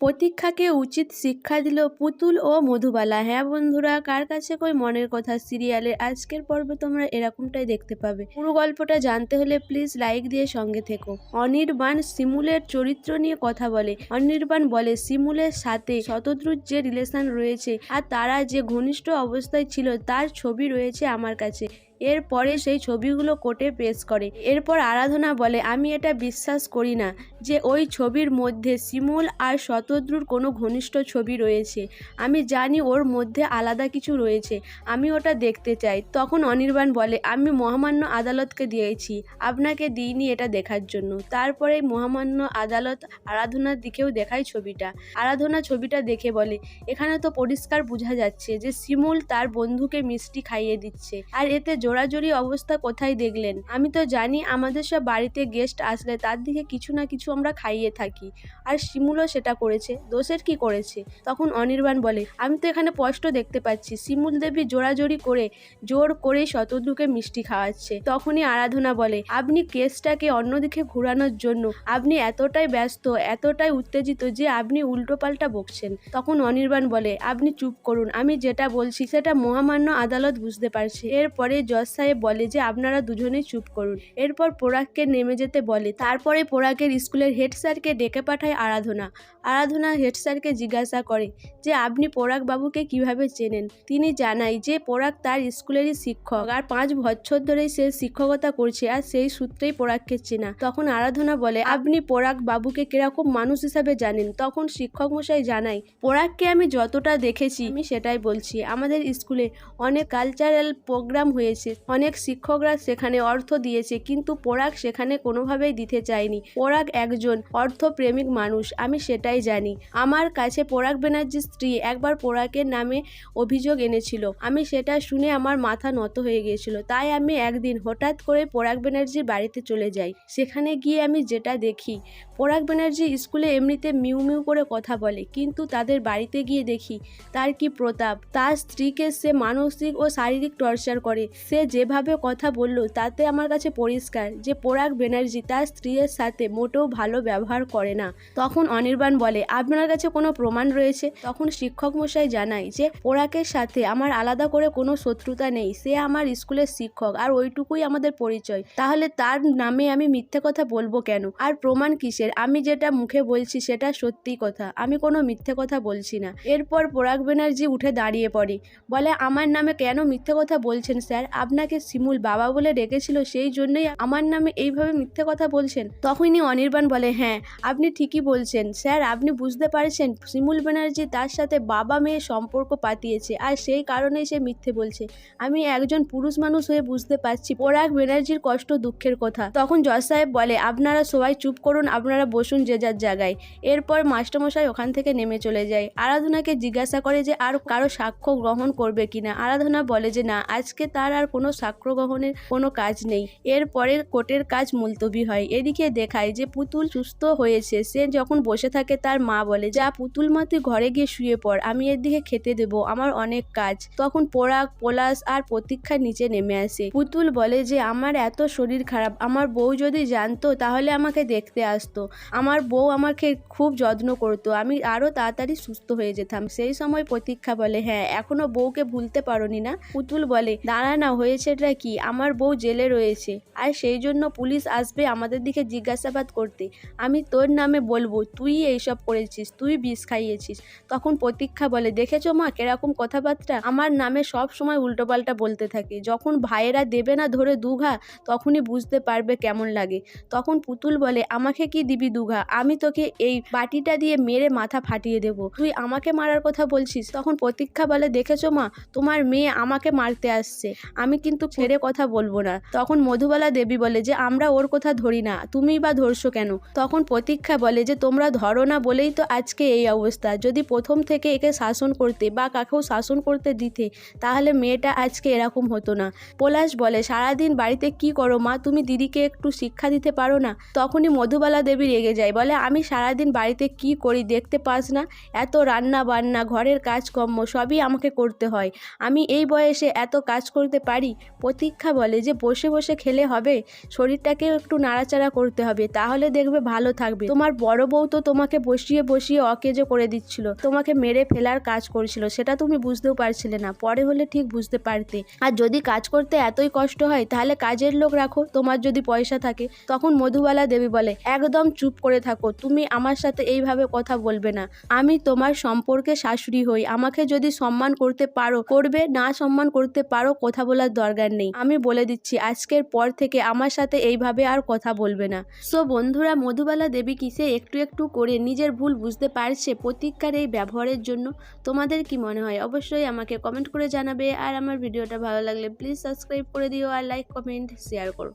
প্রতীক্ষাকে উচিত শিক্ষা দিল পুতুল ও মধুবালা। হ্যাঁ বন্ধুরা, কার কাছে কই মনের কথা? সিরিয়ালের আজকের পর্বে তোমরা এরকমটাই দেখতে পাবে। পুরো গল্পটা জানতে হলে প্লিজ লাইক দিয়ে সঙ্গে থেকো। অনির্বাণ শিমুলের চরিত্র নিয়ে কথা বলে। অনির্বাণ বলে, শিমুলের সাথে শতদ্রুর যে রিলেশন রয়েছে আর তারা যে ঘনিষ্ঠ অবস্থায় ছিল তার ছবি রয়েছে আমার কাছে। এরপরে সেই ছবিগুলো কোর্টে পেশ করে। এরপর আরাধনা বলে, আমি এটা বিশ্বাস করি না। যে ওই ছবির মধ্যে শিমুল আর শতদ্রুর কোনো ঘনিষ্ঠ ছবি রয়েছে। আমি জানি ওর মধ্যে আলাদা কিছু রয়েছে। আমি ওটা দেখতে চাই। তখন অনির্বাণ বলে, আমি মহামান্য আদালতকে দিয়েছি। আপনাকে দিইনি এটা দেখার জন্য। তারপরে মহামান্য আদালত আরাধনার দিকেও দেখায় ছবিটা। আরাধনা ছবিটা দেখে বলে, এখানে তো পরিষ্কার বোঝা যাচ্ছে যে শিমুল তার বন্ধুকে মিষ্টি খাইয়ে দিচ্ছে। আর এতে জোরাজোরি অবস্থা কোথায় দেখলেন? আমি তো জানি আমাদের সব বাড়িতে গেস্ট আসলে তার দিকে কিছু না কিছু আমরা খাইয়ে থাকি। আর শিমুলও সেটা করেছে। দোষের কি করেছে? তখন অনির্বাণ বলে, আমি তো এখানে স্পষ্ট দেখতে পাচ্ছি। শিমুল দেবী জোরাজোরি করে, জোর করে শতদ্রুকে মিষ্টি খাওয়াচ্ছে। তখনই আরাধনা বলে, আপনি কেসটাকে অন্যদিকে ঘোরানোর জন্য, আপনি এতটাই ব্যস্ত, এতটাই উত্তেজিত যে আপনি উল্টোপাল্টা বকছেন। তখন অনির্বাণ বলে, আপনি চুপ করুন। আমি যেটা বলছি সেটা মহামান্য আদালত বুঝতে পারছে। এরপরে জজ সাহেব বলে যে, আপনারা দুজনেই চুপ করুন। এরপর পোড়াককে নেমে যেতে বলে, তারপরে পোড়াকের স্কুলের হেড স্যারকে ডেকে পাঠায় আরাধনা। আরাধনা হেড স্যারকে জিজ্ঞাসা করে যে, আপনি বাবুকে কীভাবে চেনেন? তিনি জানায় যে পোড়াক তার স্কুলেরই শিক্ষক। আর পাঁচ বছর ধরেই সে শিক্ষকতা করছে আর সেই সূত্রেই পোড়াককে চেনা। তখন আরাধনা বলে, আপনি পরাগ বাবুকে কীরকম মানুষ হিসাবে জানেন? তখন শিক্ষক মশাই জানাই পোড়াককে আমি যতটা দেখেছি, আমি সেটাই বলছি। আমাদের স্কুলে অনেক কালচারাল প্রোগ্রাম হয়েছে। অনেক শিক্ষকরা সেখানে অর্থ দিয়েছে, কিন্তু পোড়াক সেখানে কোনোভাবেই দিতে চায়নি। পোড়াক একজন অর্থপ্রেমিক মানুষ, আমি সেটাই জানি। আমার কাছে পরাগ ব্যানার্জির স্ত্রী একবার পোড়াকের নামে অভিযোগ এনেছিল। আমি সেটা শুনে আমার মাথা নত হয়ে গিয়েছিল। তাই আমি একদিন হঠাৎ করে পরাগ ব্যানার্জির বাড়িতে চলে যাই। সেখানে গিয়ে আমি যেটা দেখি পরাগ ব্যানার্জি স্কুলে এমনিতে মিউ মিউ করে কথা বলে, কিন্তু তাদের বাড়িতে গিয়ে দেখি, তার কি প্রতাপ? তার স্ত্রীকে সে মানসিক ও শারীরিক টর্চার করে। সে যেভাবে কথা বলল, তাতে আমার কাছে পরিষ্কার যে পরাগ ব্যানার্জি তার স্ত্রীর সাথে মোটেও ভালো ব্যবহার করে না। তখন অনির্বাণ বলে, আপনার কাছে কোনো প্রমাণ রয়েছে? তখন শিক্ষক মশাই জানায় যে, পোড়াকের সাথে আমার আলাদা করে কোনো শত্রুতা নেই। সে আমার স্কুলের শিক্ষক আর ওইটুকুই আমাদের পরিচয়। তাহলে তার নামে আমি মিথ্যে কথা বলব কেন? আর প্রমাণ কিসের? আমি যেটা মুখে বলছি সেটা সত্যি কথা। আমি কোনো মিথ্যে কথা বলছি না। এরপর পোড়াক ব্যানার্জি উঠে দাঁড়িয়ে পড়ে। বলে, আমার নামে কেন মিথ্যে কথা বলছেন স্যার? আপনাকে শিমুল বাবা বলে ডেকেছিল, সেই জন্যই আমার নামে এইভাবে মিথ্যে কথা বলছেন? তখনই অনির্বাণ বলে হ্যাঁ আপনি ঠিকই বলছেন। স্যার, আপনি বুঝতে পারছেন, শিমুল ব্যানার্জি তার সাথে বাবা মেয়ে সম্পর্ক পাতিয়েছে আর সেই কারণেই সে মিথ্যে বলছে। আমি একজন পুরুষ মানুষ হয়ে বুঝতে পারছি পরাগ ব্যানার্জির কষ্ট, দুঃখের কথা। তখন জজ সাহেব বলে, আপনারা সবাই চুপ করুন, আপনারা বসুন যে যার জায়গায়। এরপর মাস্টারমশাই ওখান থেকে নেমে চলে যায়। আরাধনাকে জিজ্ঞাসা করে যে, আর কারও সাক্ষ্য গ্রহণ করবে কিনা আরাধনা বলে যে, না, আজকে তার আর কোনো সাক্ষ্য গ্রহণের কোনো কাজ নেই। এরপরে কোর্টের কাজ মুলতবি হয়। এদিকে দেখায় যে পুতুল সুস্থ হয়েছে। সে যখন বসে থাকে, তার মা বলে, যা পুতুল মা, তুই ঘরে গিয়ে শুয়ে পড়, আমি এর দিকে খেতে দেব, আমার অনেক কাজ। তখন পোড়াক পলাশ আর প্রতীক্ষা নিচে নেমে আসে। পুতুল বলে যে, আমার এত শরীর খারাপ, আমার বউ যদি জানতো, তাহলে আমাকে দেখতে আসতো। আমার বউ আমাকে খুব যত্ন করতো, আমি আরও তাড়াতাড়ি সুস্থ হয়ে যেতাম। সেই সময় প্রতীক্ষা বলে হ্যাঁ এখনও বউকে ভুলতে পারোনি না? পুতুল বলে, দাঁড়া না, হয়েছেটা কি? আমার বউ জেলে রয়েছে। আর সেই জন্য পুলিশ আসবে আমাদের দিকে জিজ্ঞাসাবাদ করতে। আমি তোর নামে বলব, তুই এইসব করেছিস, তুই বিষ খাইয়েছিস। তখন প্রতীক্ষা বলে, দেখেছ মা কেরকম কথাবার্তা? আমার নামে সব সময় উল্টোপাল্টা বলতে থাকে। যখন ভাইয়েরা দেবে না ধরে দুঘা তখনই বুঝতে পারবে কেমন লাগে। তখন পুতুল বলে, আমাকে কি দিবি দুঘা আমি তোকে এই বাটিটা দিয়ে মেরে মাথা ফাটিয়ে দেবো। তুই আমাকে মারার কথা বলছিস? তখন প্রতীক্ষা বলে, দেখেছ মা, তোমার মেয়ে আমাকে মারতে আসছে। আমি কিন্তু ছেড়ে কথা বলব না। তখন মধুবালা দেবী বলে, যে আমরা ওর কথা ধরি না। তুমি বা ধরছো কেন? তখন প্রতীক্ষা বলে যে, তোমরা ধরো না বলেই তো আজকে এই অবস্থা। যদি প্রথম থেকে একে শাসন করতে বা কাকেও শাসন করতে দিতে, তাহলে মেয়েটা আজকে এরকম হতো না। পলাশ বলে, সারাদিন বাড়িতে কি করো মা? তুমি দিদিকে একটু শিক্ষা দিতে পারো না? তখনই মধুবালা দেবী রেগে যায়, বলে, আমি সারাদিন বাড়িতে কি করি দেখতে পাস না? এত রান্না বান্না ঘরের কাজকর্ম, সবই আমাকে করতে হয়। আমি এই বয়সে এত কাজ করতে পারি? প্রতীক্ষা বলে যে, বসে বসে খেলে হবে। শরীরটাকেও একটু নাড়াচাড়া করতে হবে। তাহলে দেখবে দেখবে, ভালো থাকবে। তোমার বড় বউ তো তোমাকে বসিয়ে বসিয়ে অকেজো করে দিচ্ছিল। তোমাকে মেরে ফেলার কাজ করছিল। সেটা তুমি বুঝতেও পারছিলে না। পরে হলে ঠিক বুঝতে পারতে। আর যদি কাজ করতে এতই কষ্ট হয়, তাহলে কাজের লোক রাখো। তোমার যদি পয়সা থাকে, তখন মধুবালা দেবী বলে, একদম চুপ করে থাকো। তুমি আমার সাথে এইভাবে কথা বলবে না। আমি তোমার সম্পর্কে শাশুড়ি হই। আমাকে যদি সম্মান করতে পারো, করবে, না সম্মান করতে পারো, কথা বলার দরকার নেই। আমি বলে দিচ্ছি, আজকের পর থেকে আমার সাথে এইভাবে আর কথা বলবে না। সো বন্ধুরা, মধুবালা দেবী কিসে একটু একটু করে নিজের ভুল বুঝতে পারছে প্রতীক্ষার এই ব্যবহারের জন্য? তোমাদের কি মনে হয়? অবশ্যই আমাকে কমেন্ট করে জানাবে। আর আমার ভিডিওটা ভালো লাগলে প্লিজ সাবস্ক্রাইব করে দিও আর লাইক কমেন্ট শেয়ার করো।